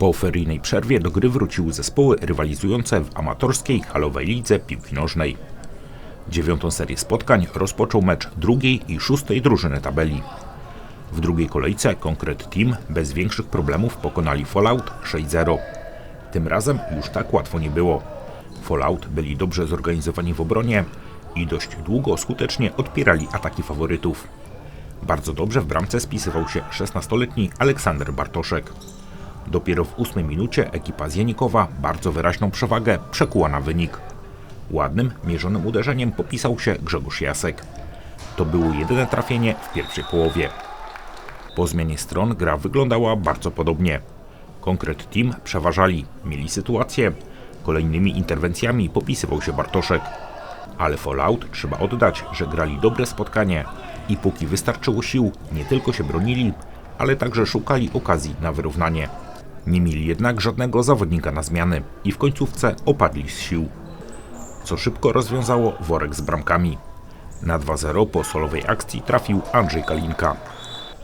Po feryjnej przerwie do gry wróciły zespoły rywalizujące w amatorskiej halowej lidze piłki nożnej. Dziewiątą serię spotkań rozpoczął mecz drugiej i szóstej drużyny tabeli. W drugiej kolejce Konkret Team bez większych problemów pokonali Fallout 6-0. Tym razem już tak łatwo nie było. Fallout byli dobrze zorganizowani w obronie i dość długo skutecznie odpierali ataki faworytów. Bardzo dobrze w bramce spisywał się 16-letni Aleksander Bartoszek. Dopiero w ósmej minucie ekipa z Janikowa bardzo wyraźną przewagę przekuła na wynik. Ładnym, mierzonym uderzeniem popisał się Grzegorz Jasek. To było jedyne trafienie w pierwszej połowie. Po zmianie stron gra wyglądała bardzo podobnie. Konkret Team przeważali, mieli sytuację. Kolejnymi interwencjami popisywał się Bartoszek. Ale Fallout trzeba oddać, że grali dobre spotkanie i póki wystarczyło sił, nie tylko się bronili, ale także szukali okazji na wyrównanie. Nie mieli jednak żadnego zawodnika na zmiany i w końcówce opadli z sił. Co szybko rozwiązało worek z bramkami. Na 2-0 po solowej akcji trafił Andrzej Kalinka.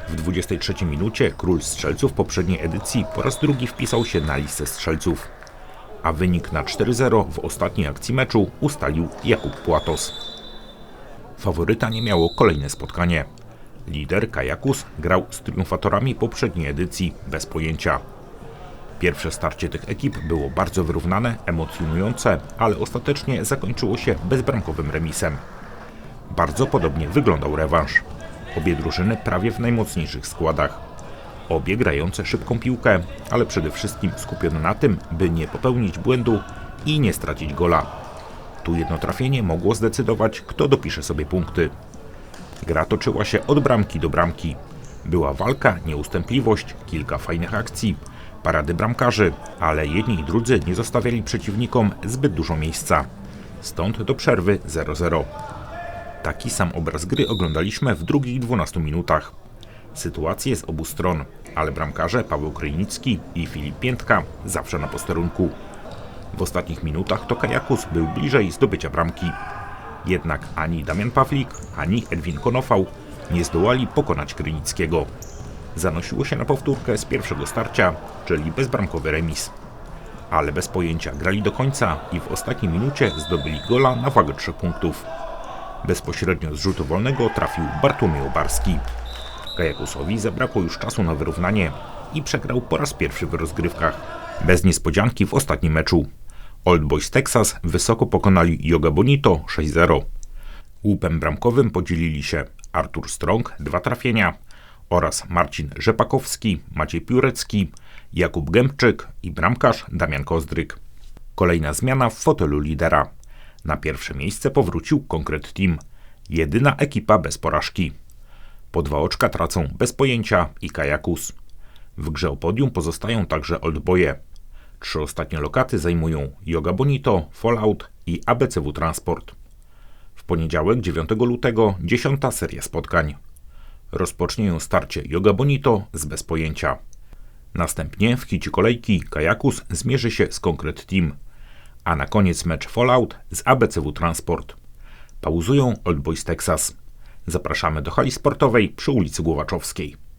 W 23 minucie król strzelców poprzedniej edycji po raz drugi wpisał się na listę strzelców. A wynik na 4-0 w ostatniej akcji meczu ustalił Jakub Płatos. Faworyta nie miało kolejne spotkanie. Lider Kajakus grał z triumfatorami poprzedniej edycji bez pojęcia. Pierwsze starcie tych ekip było bardzo wyrównane, emocjonujące, ale ostatecznie zakończyło się bezbramkowym remisem. Bardzo podobnie wyglądał rewanż. Obie drużyny prawie w najmocniejszych składach. Obie grające szybką piłkę, ale przede wszystkim skupione na tym, by nie popełnić błędu i nie stracić gola. Tu jedno trafienie mogło zdecydować, kto dopisze sobie punkty. Gra toczyła się od bramki do bramki. Była walka, nieustępliwość, kilka fajnych akcji, parady bramkarzy, ale jedni i drudzy nie zostawiali przeciwnikom zbyt dużo miejsca. Stąd do przerwy 0-0. Taki sam obraz gry oglądaliśmy w drugich 12 minutach. Sytuacje z obu stron, ale bramkarze Paweł Krynicki i Filip Piętka zawsze na posterunku. W ostatnich minutach to Kajakus był bliżej zdobycia bramki. Jednak ani Damian Pawlik, ani Edwin Konofał nie zdołali pokonać Krynickiego. Zanosiło się na powtórkę z pierwszego starcia, czyli bezbramkowy remis. Ale bez pojęcia grali do końca i w ostatniej minucie zdobyli gola na wagę 3 punktów. Bezpośrednio z rzutu wolnego trafił Bartłomiej Obarski. Kajakusowi zabrakło już czasu na wyrównanie i przegrał po raz pierwszy w rozgrywkach. Bez niespodzianki w ostatnim meczu. Old Boys Texas wysoko pokonali Yoga Bonito 6-0. Łupem bramkowym podzielili się Artur Strong, dwa trafienia, oraz Marcin Rzepakowski, Maciej Piórecki, Jakub Gębczyk i bramkarz Damian Kozdryk. Kolejna zmiana w fotelu lidera. Na pierwsze miejsce powrócił Konkret Team, jedyna ekipa bez porażki. Po dwa oczka tracą bez pojęcia i Kajakus. W grze o podium pozostają także Oldboye. Trzy ostatnie lokaty zajmują Yoga Bonito, Fallout i ABCW Transport. W poniedziałek 9 lutego dziesiąta seria spotkań. Rozpocznie starcie Yoga Bonito z bez pojęcia. Następnie w hicie kolejki Kajakus zmierzy się z Konkret Team, a na koniec mecz Fallout z ABCW Transport. Pauzują Old Boys Texas. Zapraszamy do hali sportowej przy ulicy Głowaczowskiej.